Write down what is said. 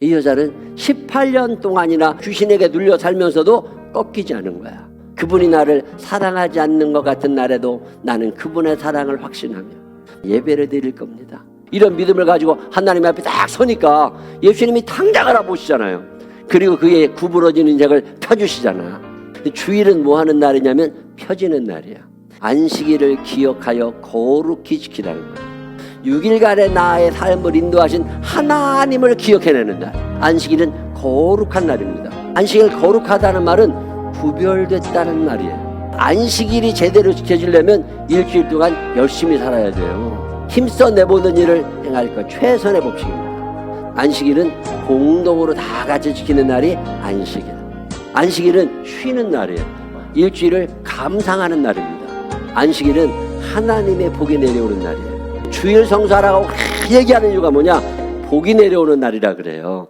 이 여자는 18년 동안이나 귀신에게 눌려 살면서도 꺾이지 않은 거야. 그분이 나를 사랑하지 않는 것 같은 날에도 나는 그분의 사랑을 확신하며 예배를 드릴 겁니다. 이런 믿음을 가지고 하나님 앞에 딱 서니까 예수님이 당장 알아보시잖아요. 그리고 그의 구부러진 인생을 펴주시잖아. 주일은 뭐 하는 날이냐면 펴지는 날이야. 안식일을 기억하여 거룩히 지키라는 거야. 6일간의 나의 삶을 인도하신 하나님을 기억해내는 날. 안식일은 거룩한 날입니다. 안식일 거룩하다는 말은 구별됐다는 말이에요. 안식일이 제대로 지켜지려면 일주일 동안 열심히 살아야 돼요. 힘써 내보는 일을 행할 것 최선의 법칙입니다. 안식일은 공동으로 다 같이 지키는 날이 안식일. 안식일은 쉬는 날이에요. 일주일을 감상하는 날입니다. 안식일은 하나님의 복이 내려오는 날이에요. 주일 성사라고 얘기하는 이유가 뭐냐? 복이 내려오는 날이라 그래요.